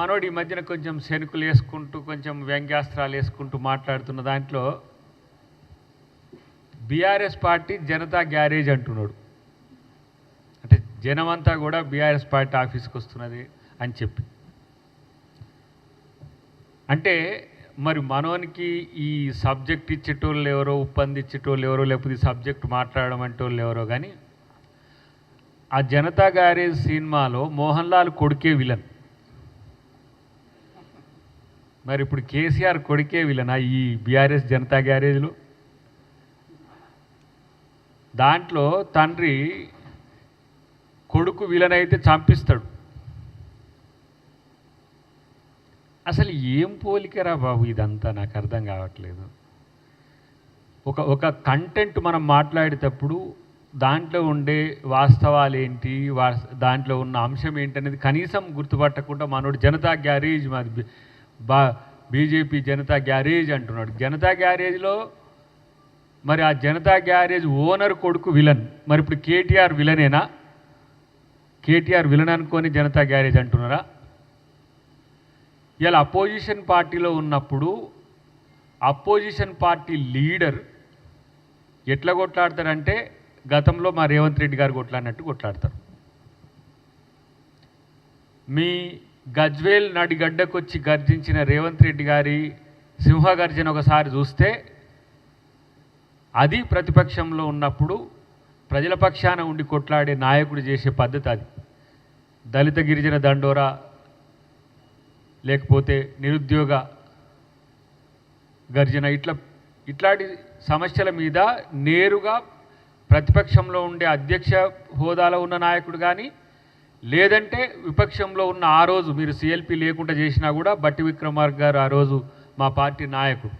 మనోడు ఈ మధ్యన కొంచెం శనుకులు వేసుకుంటూ కొంచెం వ్యంగ్యాస్త్రాలు వేసుకుంటూ మాట్లాడుతున్న దాంట్లో బీఆర్ఎస్ పార్టీ జనతా గ్యారేజ్ అంటున్నాడు. అంటే జనమంతా కూడా బీఆర్ఎస్ పార్టీ ఆఫీస్కి వస్తున్నది అని చెప్పి. అంటే మరి మనోనికి ఈ సబ్జెక్ట్ ఇచ్చేటోళ్ళు ఎవరో ఉప్పందించేటోళ్ళు ఎవరో లేకపోతే ఈ సబ్జెక్ట్ మాట్లాడడం అంటే వాళ్ళు ఎవరో కానీ ఆ జనతా గ్యారేజ్ సినిమాలో మోహన్ లాల్ కొడుకే విలన్. మరి ఇప్పుడు కేసీఆర్ కొడుకే వీళ్ళనా ఈ బీఆర్ఎస్ జనతా గ్యారేజ్లో? దాంట్లో తండ్రి కొడుకు వీళ్ళనైతే చంపిస్తాడు. అసలు ఏం పోలికరా బాబు ఇదంతా? నాకు అర్థం కావట్లేదు. ఒక ఒక కంటెంట్ మనం మాట్లాడేటప్పుడు దాంట్లో ఉండే వాస్తవాలు ఏంటి వా దాంట్లో ఉన్న అంశం ఏంటి అనేది కనీసం గుర్తుపట్టకుండా మనోడు జనతా గ్యారేజ్ మాది బా బీజేపీ జనతా గ్యారేజ్ అంటున్నాడు. జనతా గ్యారేజ్లో మరి ఆ జనతా గ్యారేజ్ ఓనర్ కొడుకు విలన్. మరి ఇప్పుడు కేటీఆర్ విలనేనా? కేటీఆర్ విలన్ అనుకొని జనతా గ్యారేజ్ అంటున్నారా? ఇలా అపోజిషన్ పార్టీలో ఉన్నప్పుడు అపోజిషన్ పార్టీ లీడర్ ఎట్లా కొట్లాడతారంటే గతంలో మా రేవంత్ రెడ్డి గారు కొట్లాడినట్టు కొట్లాడతారు. మీ గజ్వేల్ నడిగడ్డకొచ్చి గర్జించిన రేవంత్ రెడ్డి గారి సింహగర్జన ఒకసారి చూస్తే అది ప్రతిపక్షంలో ఉన్నప్పుడు ప్రజల పక్షాన ఉండి కొట్లాడే నాయకుడు చేసే పద్ధతి అది. దళిత గిరిజన దండోరా లేకపోతే నిరుద్యోగ గర్జన ఇట్లా ఇట్లాంటి సమస్యల మీద నేరుగా ప్రతిపక్షంలో ఉండే అధ్యక్ష హోదాలో ఉన్న నాయకుడు కానీ లేదంటే విపక్షంలో ఉన్న ఆ రోజు మీరు సిఎల్పి లేకుండా చేసినా కూడా బట్టి విక్రమార్క గారు ఆ రోజు మా పార్టీ నాయకుడు.